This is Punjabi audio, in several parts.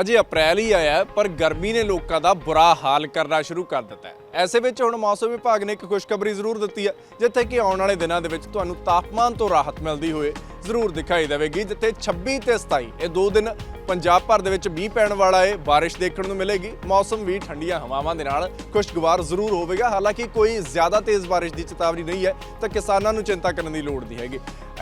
ਅਜੇ ਅਪ੍ਰੈਲ ਹੀ ਆਇਆ ਪਰ ਗਰਮੀ ਨੇ ਲੋਕਾਂ ਦਾ ਬੁਰਾ ਹਾਲ ਕਰਨਾ ਸ਼ੁਰੂ ਕਰ ਦਿੱਤਾ ਹੈ। ਐਸੇ ਵਿੱਚ ਹੁਣ ਮੌਸਮ ਵਿਭਾਗ ਨੇ ਇੱਕ ਖੁਸ਼ਖਬਰੀ ਜ਼ਰੂਰ ਦਿੱਤੀ ਹੈ, ਜਿੱਥੇ ਕਿ ਆਉਣ ਵਾਲੇ ਦਿਨਾਂ ਦੇ ਵਿੱਚ ਤੁਹਾਨੂੰ ਤਾਪਮਾਨ ਤੋਂ ਰਾਹਤ ਮਿਲਦੀ ਹੋਏ ਜ਼ਰੂਰ ਦਿਖਾਈ ਦੇਵੇਗੀ, ਜਿੱਥੇ 26 ਤੇ 27 ਇਹ ਦੋ ਦਿਨ ਪੰਜਾਬ ਭਰ ਦੇ ਵਿੱਚ ਮੀਂਹ ਪੈਣ ਵਾਲਾ ਹੈ ਬਾਰਿਸ਼ ਦੇਖਣ ਨੂੰ ਮਿਲੇਗੀ। ਮੌਸਮ ਵੀ ਠੰਡੀਆਂ ਹਵਾਵਾਂ ਦੇ ਨਾਲ ਖੁਸ਼ਗਵਾਰ ਜ਼ਰੂਰ ਹੋਵੇਗਾ। ਹਾਲਾਂਕਿ ਕੋਈ ਜ਼ਿਆਦਾ ਤੇਜ਼ ਬਾਰਿਸ਼ ਦੀ ਚੇਤਾਵਨੀ ਨਹੀਂ ਹੈ, ਤਾਂ ਕਿਸਾਨਾਂ ਨੂੰ ਚਿੰਤਾ ਕਰਨ ਦੀ ਲੋੜ ਨਹੀਂ ਹੈਗੀ।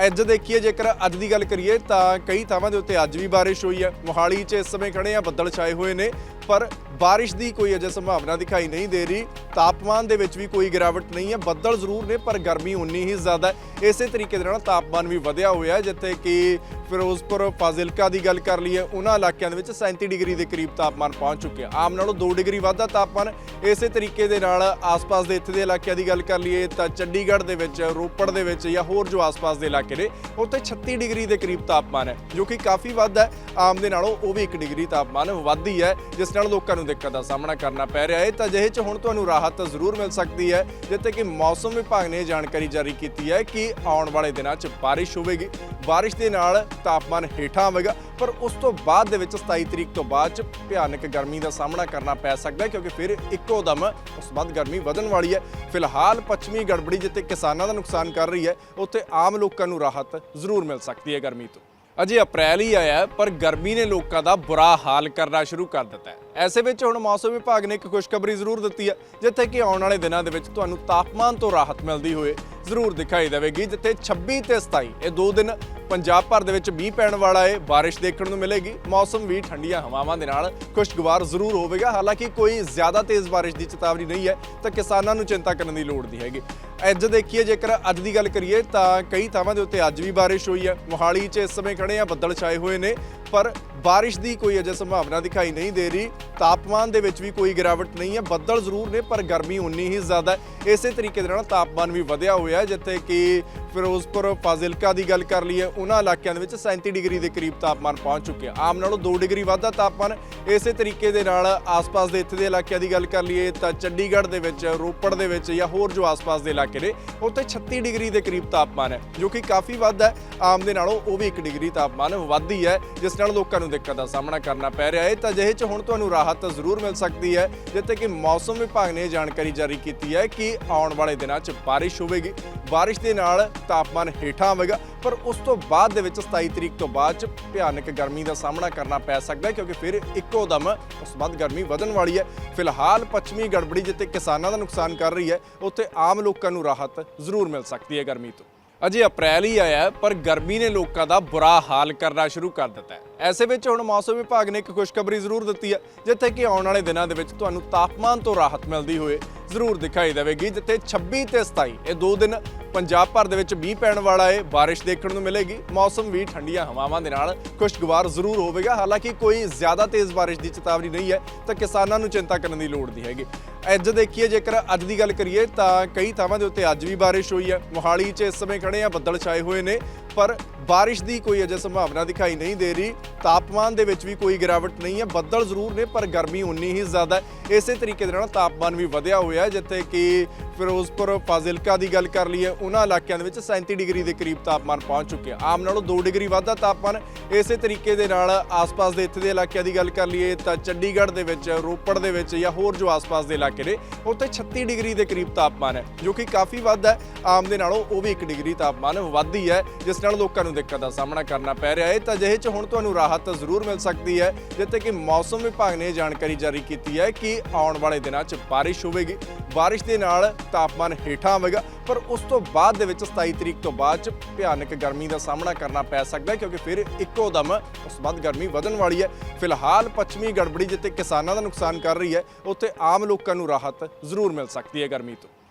ਅੱਜ ਦੇਖੀਏ, ਜੇਕਰ ਅੱਜ ਦੀ ਗੱਲ ਕਰੀਏ, ਤਾਂ ਕਈ ਥਾਵਾਂ ਦੇ ਉੱਤੇ ਅੱਜ ਵੀ ਬਾਰਿਸ਼ ਹੋਈ ਹੈ। ਮੋਹਾਲੀ 'ਚ ਇਸ ਸਮੇਂ ਖੜੇ ਆ ਬੱਦਲ ਛਾਏ ਹੋਏ ਨੇ, ਪਰ ਬਾਰਿਸ਼ ਦੀ ਕੋਈ ਅਜੇ ਸੰਭਾਵਨਾ ਦਿਖਾਈ ਨਹੀਂ ਦੇ ਰਹੀ। ਤਾਪਮਾਨ ਦੇ ਵਿੱਚ ਵੀ ਕੋਈ ਗਿਰਾਵਟ ਨਹੀਂ ਹੈ, ਬੱਦਲ ਜ਼ਰੂਰ ਨੇ, ਪਰ ਗਰਮੀ ਉਨੀ ਹੀ ਜ਼ਿਆਦਾ ਇਸੇ ਤਰੀਕੇ ਦੇ ਨਾਲ ਤਾਪਮਾਨ ਵੀ ਵਧਿਆ ਹੋਇਆ ਹੈ, ਜਿੱਥੇ ਕਿ ਫਿਰੋਜ਼ਪੁਰ ਫਾਜ਼ਿਲਕਾ ਦੀ ਗੱਲ ਕਰ ਲਈਏ, ਉਹਨਾਂ ਇਲਾਕਿਆਂ ਦੇ ਵਿੱਚ 37 ਡਿਗਰੀ ਦੇ ਕਰੀਬ ਤਾਪਮਾਨ ਪਹੁੰਚ ਚੁੱਕਿਆ ਆਮ ਨਾਲੋਂ 2 ਡਿਗਰੀ ਵਾਧਾ ਤਾਪਮਾਨ ਇਸੇ ਤਰੀਕੇ ਦੇ ਨਾਲ ਆਸ-ਪਾਸ ਦੇ ਇੱਥੇ ਦੇ ਇਲਾਕਿਆਂ ਦੀ ਗੱਲ ਕਰ ਲਈਏ ਤਾਂ ਚੰਡੀਗੜ੍ਹ ਦੇ ਵਿੱਚ, ਰੋਪੜ ਦੇ ਵਿੱਚ ਜਾਂ ਹੋਰ ਜੋ ਆਸ-ਪਾਸ ਦੇ ਇਲਾਕੇ ਨੇ, ਉੱਥੇ 36 ਡਿਗਰੀ ਦੇ ਕਰੀਬ ਤਾਪਮਾਨ ਹੈ, ਜੋ ਕਿ ਕਾਫੀ ਵੱਧ ਹੈ। ਆਮ ਦੇ ਨਾਲੋਂ ਉਹ ਵੀ 1 ਡਿਗਰੀ ਤਾਪਮਾਨ ਵੱਧ ਹੀ ਹੈ ਜਿਸ ਨਾਲ ਲੋਕਾਂ ਨੂੰ ਦਿੱਕਤ ਦਾ ਸਾਹਮਣਾ ਕਰਨਾ ਪੈ ਰਿਹਾ ਹੈ। ਤਾਂ ਅਜਿਹੇ 'ਚ ਹੁਣ ਤੁਹਾਨੂੰ ਰਾਹਤ ਜ਼ਰੂਰ ਮਿਲ ਸਕਦੀ ਹੈ, ਜਿੱਥੇ ਕਿ ਮੌਸਮ ਵਿਭਾਗ ਨੇ ਜਾਣਕਾਰੀ ਜਾਰੀ ਕੀਤੀ ਹੈ ਕਿ ਆਉਣ ਵਾਲੇ ਦਿਨਾਂ 'ਚ ਬਾਰਿਸ਼ ਹੋਵੇਗੀ। ਬਾਰਿਸ਼ ਦੇ ਨਾਲ ਤਾਪਮਾਨ ਹੇਠਾਂ ਆਵੇਗਾ ਪਰ ਉਸ ਤੋਂ ਬਾਅਦ ਦੇ ਵਿੱਚ 27 ਤਰੀਕ ਤੋਂ ਬਾਅਦ 'ਚ ਭਿਆਨਕ ਗਰਮੀ ਦਾ ਸਾਹਮਣਾ ਕਰਨਾ ਪੈ ਸਕਦਾ ਹੈ, ਕਿਉਂਕਿ ਫਿਰ ਇੱਕੋ ਦਮ ਉਸ ਤੋਂ ਬਾਅਦ ਗਰਮੀ ਵਧਣ ਵਾਲੀ ਹੈ। ਫਿਲਹਾਲ ਪੱਛਮੀ ਗੜਬੜੀ ਜਿੱਥੇ ਕਿਸਾਨਾਂ ਦਾ ਨੁਕਸਾਨ ਕਰ ਰਹੀ ਹੈ, ਉੱਥੇ ਆਮ ਲੋਕਾਂ ਨੂੰ ਰਾਹਤ ਜ਼ਰੂਰ ਮਿਲ ਸਕਦੀ ਹੈ ਗਰਮੀ ਤੋਂ। ਅਜੇ ਅਪ੍ਰੈਲ ਹੀ ਆਇਆ ਪਰ ਗਰਮੀ ਨੇ ਲੋਕਾਂ ਦਾ ਬੁਰਾ ਹਾਲ ਕਰਨਾ ਸ਼ੁਰੂ ਕਰ ਦਿੱਤਾ ਹੈ। ਐਸੇ ਵਿੱਚ ਹੁਣ ਮੌਸਮ ਵਿਭਾਗ ਨੇ ਇੱਕ ਖੁਸ਼ਖਬਰੀ ਜ਼ਰੂਰ ਦਿੱਤੀ ਹੈ, ਜਿੱਥੇ ਕਿ ਆਉਣ ਵਾਲੇ ਦਿਨਾਂ ਦੇ ਵਿੱਚ ਤੁਹਾਨੂੰ ਤਾਪਮਾਨ ਤੋਂ ਰਾਹਤ ਮਿਲਦੀ ਹੋਏ ਜ਼ਰੂਰ ਦਿਖਾਈ ਦੇਵੇਗੀ, ਜਿੱਥੇ 26 ਤੇ 27 ਇਹ ਦੋ ਦਿਨ ਪੰਜਾਬ ਭਰ ਦੇ ਵਿੱਚ ਮੀਂਹ ਪੈਣ ਵਾਲਾ ਹੈ ਬਾਰਿਸ਼ ਦੇਖਣ ਨੂੰ ਮਿਲੇਗੀ, ਮੌਸਮ ਵੀ ਠੰਡੀਆਂ ਹਵਾਵਾਂ ਦੇ ਨਾਲ ਖੁਸ਼ਗਵਾਰ ਜ਼ਰੂਰ ਹੋਵੇਗਾ, ਹਾਲਾਂਕਿ ਕੋਈ ਜ਼ਿਆਦਾ ਤੇਜ਼ ਬਾਰਿਸ਼ ਦੀ ਚੇਤਾਵਨੀ ਨਹੀਂ ਹੈ, ਤਾਂ ਕਿਸਾਨਾਂ ਨੂੰ ਚਿੰਤਾ ਕਰਨ ਦੀ ਲੋੜ ਨਹੀਂ ਹੈਗੀ। ਅੱਜ ਦੇਖੀਏ, ਜੇਕਰ ਅੱਜ ਦੀ ਗੱਲ ਕਰੀਏ, ਤਾਂ ਕਈ ਥਾਵਾਂ ਦੇ ਉੱਤੇ ਅੱਜ ਵੀ ਬਾਰਿਸ਼ ਹੋਈ ਹੈ, ਮੋਹਾਲੀ 'ਚ ਇਸ ਸਮੇਂ ਖੜੇ ਆ, ਬੱਦਲ ਛਾਏ ਹੋਏ ਨੇ, ਪਰ ਬਾਰਿਸ਼ ਦੀ ਕੋਈ ਅਜੇ ਸੰਭਾਵਨਾ ਦਿਖਾਈ ਨਹੀਂ ਦੇ ਰਹੀ। ਤਾਪਮਾਨ ਦੇ ਵਿੱਚ ਵੀ ਕੋਈ ਗਿਰਾਵਟ ਨਹੀਂ ਹੈ, ਬੱਦਲ ਜ਼ਰੂਰ ਨੇ, ਪਰ ਗਰਮੀ ਉਨੀ ਹੀ ਜ਼ਿਆਦਾ ਹੈ। ਇਸੇ ਤਰੀਕੇ ਦੇ ਨਾਲ ਤਾਪਮਾਨ ਵੀ ਵਧਿਆ ਹੋਇਆ ਜਿੱਥੇ ਕਿ ਫਿਰੋਜ਼ਪੁਰ, ਫਾਜ਼ਿਲਕਾ ਦੀ ਗੱਲ ਕਰ ਲਈਏ, ਉਹਨਾਂ ਇਲਾਕਿਆਂ ਦੇ ਵਿੱਚ 37 ਡਿਗਰੀ ਦੇ ਕਰੀਬ ਤਾਪਮਾਨ ਪਹੁੰਚ ਚੁੱਕਿਆ ਆਮ ਨਾਲੋਂ 2 ਡਿਗਰੀ ਵਾਧਾ ਤਾਪਮਾਨ ਇਸੇ ਤਰੀਕੇ ਦੇ ਨਾਲ ਆਸ-ਪਾਸ ਦੇ ਇੱਥੇ ਦੇ ਇਲਾਕਿਆਂ ਦੀ ਗੱਲ ਕਰ ਲਈਏ ਤਾਂ ਚੰਡੀਗੜ੍ਹ ਦੇ ਵਿੱਚ, ਰੋਪੜ ਦੇ ਵਿੱਚ ਜਾਂ ਹੋਰ ਜੋ ਆਸ-ਪਾਸ ਦੇ ਇਲਾਕੇ ਨੇ, ਉੱਥੇ 36 ਡਿਗਰੀ ਦੇ ਕਰੀਬ ਤਾਪਮਾਨ ਹੈ, ਜੋ ਕਿ ਕਾਫੀ ਵੱਧ ਹੈ। ਆਮ ਦੇ ਨਾਲੋਂ ਉਹ ਵੀ 1 ਡਿਗਰੀ ਤਾਪਮਾਨ ਵੱਧ ਹੀ ਹੈ, ਜਿਸ ਨਾਲ ਲੋਕਾਂ ਨੂੰ ਦਿੱਕਤ ਦਾ ਸਾਹਮਣਾ ਕਰਨਾ ਪੈ ਰਿਹਾ ਹੈ। ਤਾਂ ਅਜਿਹੇ 'ਚ ਹੁਣ ਤੁਹਾਨੂੰ ਰਾਹਤ ਜ਼ਰੂਰ ਮਿਲ ਸਕਦੀ ਹੈ, ਜਿੱਥੇ ਕਿ ਮੌਸਮ ਵਿਭਾਗ ਨੇ ਜਾਣਕਾਰੀ ਜਾਰੀ ਕੀਤੀ ਹੈ ਕਿ ਆਉਣ ਵਾਲੇ ਦਿਨਾਂ 'ਚ ਬਾਰਿਸ਼ ਹੋਵੇਗੀ। ਬਾਰਿਸ਼ ਦੇ ਨਾਲ ਤਾਪਮਾਨ ਹੇਠਾਂ ਆਵੇਗਾ, ਪਰ ਉਸ ਤੋਂ ਬਾਅਦ ਦੇ ਵਿੱਚ 27 ਤਰੀਕ ਤੋਂ ਬਾਅਦ 'ਚ ਭਿਆਨਕ ਗਰਮੀ ਦਾ ਸਾਹਮਣਾ ਕਰਨਾ ਪੈ ਸਕਦਾ ਕਿਉਂਕਿ ਫਿਰ ਇੱਕੋ ਦਮ ਉਸ ਤੋਂ ਬਾਅਦ ਗਰਮੀ ਵਧਣ ਵਾਲੀ ਹੈ। ਫਿਲਹਾਲ ਪੱਛਮੀ ਗੜਬੜੀ ਜਿੱਥੇ ਕਿਸਾਨਾਂ ਦਾ ਨੁਕਸਾਨ ਕਰ ਰਹੀ ਹੈ, ਉੱਥੇ ਆਮ ਲੋਕਾਂ ਨੂੰ ਰਾਹਤ ਜ਼ਰੂਰ ਮਿਲ ਸਕਦੀ ਹੈ ਗਰਮੀ ਤੋਂ। ਅਜੇ ਅਪ੍ਰੈਲ ਹੀ ਆਇਆ ਪਰ ਗਰਮੀ ਨੇ ਲੋਕਾਂ ਦਾ ਬੁਰਾ ਹਾਲ ਕਰਨਾ ਸ਼ੁਰੂ ਕਰ ਦਿੱਤਾ ਹੈ। ਐਸੇ ਵਿੱਚ ਹੁਣ ਮੌਸਮ ਵਿਭਾਗ ਨੇ ਇੱਕ ਖੁਸ਼ਖਬਰੀ ਜ਼ਰੂਰ ਦਿੱਤੀ ਹੈ, ਜਿੱਥੇ ਕਿ ਆਉਣ ਵਾਲੇ ਦਿਨਾਂ ਦੇ ਵਿੱਚ ਤੁਹਾਨੂੰ ਤਾਪਮਾਨ ਤੋਂ ਰਾਹਤ ਮਿਲਦੀ ਹੋਏ ਜ਼ਰੂਰ ਦਿਖਾਈ ਦੇਵੇਗੀ, ਜਿੱਥੇ 26 ਤੇ 27 ਇਹ ਦੋ ਦਿਨ ਪੰਜਾਬ ਭਰ ਦੇ ਵਿੱਚ ਮੀਂਹ ਪੈਣ ਵਾਲਾ ਹੈ ਬਾਰਿਸ਼ ਦੇਖਣ ਨੂੰ ਮਿਲੇਗੀ, ਮੌਸਮ ਵੀ ਠੰਡੀਆਂ ਹਵਾਵਾਂ ਦੇ ਨਾਲ ਖੁਸ਼ਗਵਾਰ ਜ਼ਰੂਰ ਹੋਵੇਗਾ, ਹਾਲਾਂਕਿ ਕੋਈ ਜ਼ਿਆਦਾ ਤੇਜ਼ ਬਾਰਿਸ਼ ਦੀ ਚੇਤਾਵਨੀ ਨਹੀਂ ਹੈ, ਤਾਂ ਕਿਸਾਨਾਂ ਨੂੰ ਚਿੰਤਾ ਕਰਨ ਦੀ ਲੋੜ ਨਹੀਂ ਹੈਗੀ। ਅੱਜ ਦੇਖੀਏ, ਜੇਕਰ ਅੱਜ ਦੀ ਗੱਲ ਕਰੀਏ, ਤਾਂ ਕਈ ਥਾਵਾਂ ਦੇ ਉੱਤੇ ਅੱਜ ਵੀ ਬਾਰਿਸ਼ ਹੋਈ ਹੈ, ਮੋਹਾਲੀ 'ਚ ਇਸ ਸਮੇਂ ਖੜੇ ਆ, ਬੱਦਲ ਛਾਏ ਹੋਏ ਨੇ, ਪਰ ਬਾਰਿਸ਼ ਦੀ ਕੋਈ ਅਜੇ ਸੰਭਾਵਨਾ ਦਿਖਾਈ ਨਹੀਂ ਦੇ ਰਹੀ। ਤਾਪਮਾਨ ਦੇ ਵਿੱਚ ਵੀ ਕੋਈ ਗਿਰਾਵਟ ਨਹੀਂ ਹੈ। ਬੱਦਲ ਜ਼ਰੂਰ ਨੇ, ਪਰ ਗਰਮੀ ਉਨੀ ਹੀ ਜ਼ਿਆਦਾ ਹੈ। ਇਸੇ ਤਰੀਕੇ ਦੇ ਨਾਲ ਤਾਪਮਾਨ ਵੀ ਵਧਿਆ ਹੋਇਆ ਹੈ, ਜਿੱਥੇ ਕਿ ਫਿਰੋਜ਼ਪੁਰ ਫਾਜ਼ਿਲਕਾ ਦੀ ਗੱਲ ਕਰ ਲਈਏ, ਉਹਨਾਂ ਇਲਾਕਿਆਂ ਦੇ ਵਿੱਚ 37 ਡਿਗਰੀ ਦੇ ਕਰੀਬ ਤਾਪਮਾਨ ਪਹੁੰਚ ਚੁੱਕਿਆ। ਆਮ ਨਾਲੋਂ 2 ਡਿਗਰੀ ਵਾਧਾ ਤਾਪਮਾਨ ਇਸੇ ਤਰੀਕੇ ਦੇ ਨਾਲ ਆਸ-ਪਾਸ ਦੇ ਇੱਥੇ ਦੇ ਇਲਾਕਿਆਂ ਦੀ ਗੱਲ ਕਰ ਲਈਏ, ਤਾਂ ਚੰਡੀਗੜ੍ਹ ਦੇ ਵਿੱਚ, ਰੋਪੜ ਦੇ ਵਿੱਚ ਜਾਂ ਹੋਰ ਜੋ ਆਸ-ਪਾਸ ਦੇ ਇਲਾਕੇ ਨੇ, ਉੱਥੇ 36 ਡਿਗਰੀ ਦੇ ਕਰੀਬ ਤਾਪਮਾਨ ਹੈ, ਜੋ ਕਿ ਕਾਫੀ ਵੱਧ ਹੈ। ਆਮ ਦੇ ਨਾਲੋਂ ਉਹ ਵੀ 1 ਡਿਗਰੀ ਤਾਪਮਾਨ ਵੱਧ ਹੀ ਹੈ ਜਿਸ ਨਾਲ ਲੋਕਾਂ ਨੂੰ ਦਿੱਕਤ ਦਾ ਸਾਹਮਣਾ ਕਰਨਾ ਪੈ ਰਿਹਾ ਹੈ। ਤਾਂ ਅਜਿਹੇ 'ਚ ਹੁਣ ਤੁਹਾਨੂੰ ਰਾਹਤ ਜ਼ਰੂਰ ਮਿਲ ਸਕਦੀ ਹੈ, ਜਿੱਥੇ ਕਿ ਮੌਸਮ ਵਿਭਾਗ ਨੇ ਜਾਣਕਾਰੀ ਜਾਰੀ ਕੀਤੀ ਹੈ ਕਿ ਆਉਣ ਵਾਲੇ ਦਿਨਾਂ 'ਚ ਬਾਰਿਸ਼ ਹੋਵੇਗੀ। ਬਾਰਿਸ਼ ਦੇ ਨਾਲ ਤਾਪਮਾਨ ਹੇਠਾਂ ਆਵੇਗਾ, ਪਰ ਉਸ ਤੋਂ ਬਾਅਦ ਦੇ ਵਿੱਚ 27 ਤਰੀਕ ਤੋਂ ਬਾਅਦ 'ਚ ਭਿਆਨਕ ਗਰਮੀ ਦਾ ਸਾਹਮਣਾ ਕਰਨਾ ਪੈ ਸਕਦਾ ਹੈ, ਕਿਉਂਕਿ ਫਿਰ ਇੱਕੋ ਦਮ ਉਸ ਤੋਂ ਬਾਅਦ ਗਰਮੀ ਵਧਣ ਵਾਲੀ ਹੈ। ਫਿਲਹਾਲ ਪੱਛਮੀ ਗੜਬੜੀ ਜਿੱਥੇ ਕਿਸਾਨਾਂ ਦਾ ਨੁਕਸਾਨ ਕਰ ਰਹੀ ਹੈ, ਉੱਥੇ ਆਮ ਲੋਕਾਂ ਨੂੰ ਰਾਹਤ ਜ਼ਰੂਰ ਮਿਲ ਸਕਦੀ ਹੈ ਗਰਮੀ ਤੋਂ।